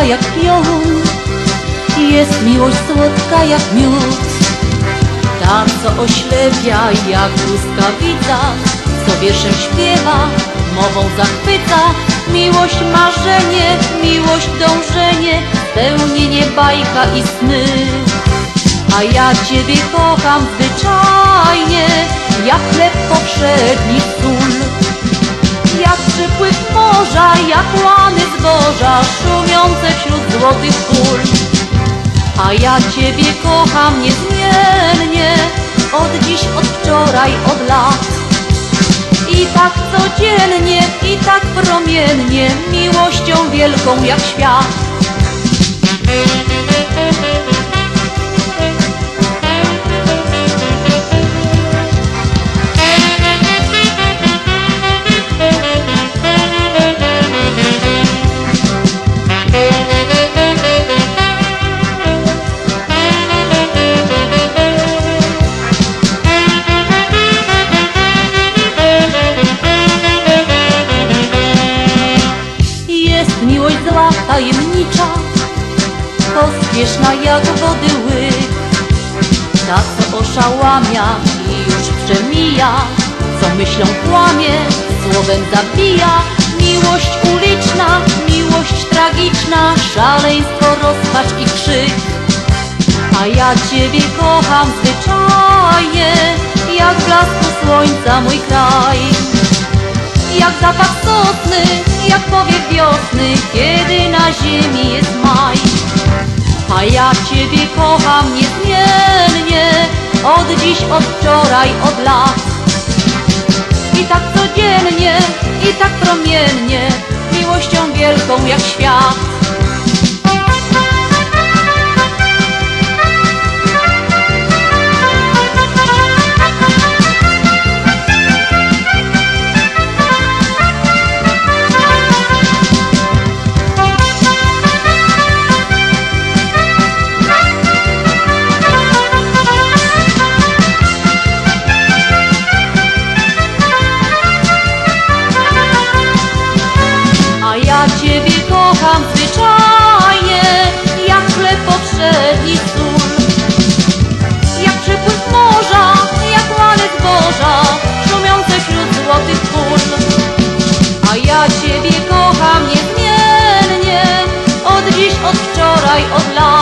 jak piorun, jest miłość słodka jak miód. Ta, co oślepia jak błyskawica, co wierszem śpiewa, mową zachwyca. Miłość marzenie, miłość dążenie, spełnienie bajka i sny. A ja Ciebie kocham zwyczajnie, jak chleb powszedni sól. Jak przypływ złotych pól. A ja Ciebie kocham niezmiennie, od dziś, od wczoraj, od lat. I tak codziennie, i tak promiennie, miłością wielką jak świat. Zła, tajemnicza, pospieszna jak wody łyk. Ta, co oszałamia i już przemija, co myślą kłamie, słowem zabija. Miłość uliczna, miłość tragiczna, szaleństwo, rozpacz i krzyk. A ja Ciebie kocham zwyczajnie, jak blasku słońca mój kraj. Jak zapach sosny, jak powiew wiosny, kiedy na ziemi jest maj. A ja Ciebie kocham niezmiennie, od dziś, od wczoraj, od lat. I tak codziennie, i tak promiennie, miłością wielką jak świat. mieszam zwyczaje, jak chleb powszedni sól. Jak przepływ morza, jak wale zboża, szumiące wśród złotych pól. A ja Ciebie kocham niezmiernie, od dziś, od wczoraj, od lat.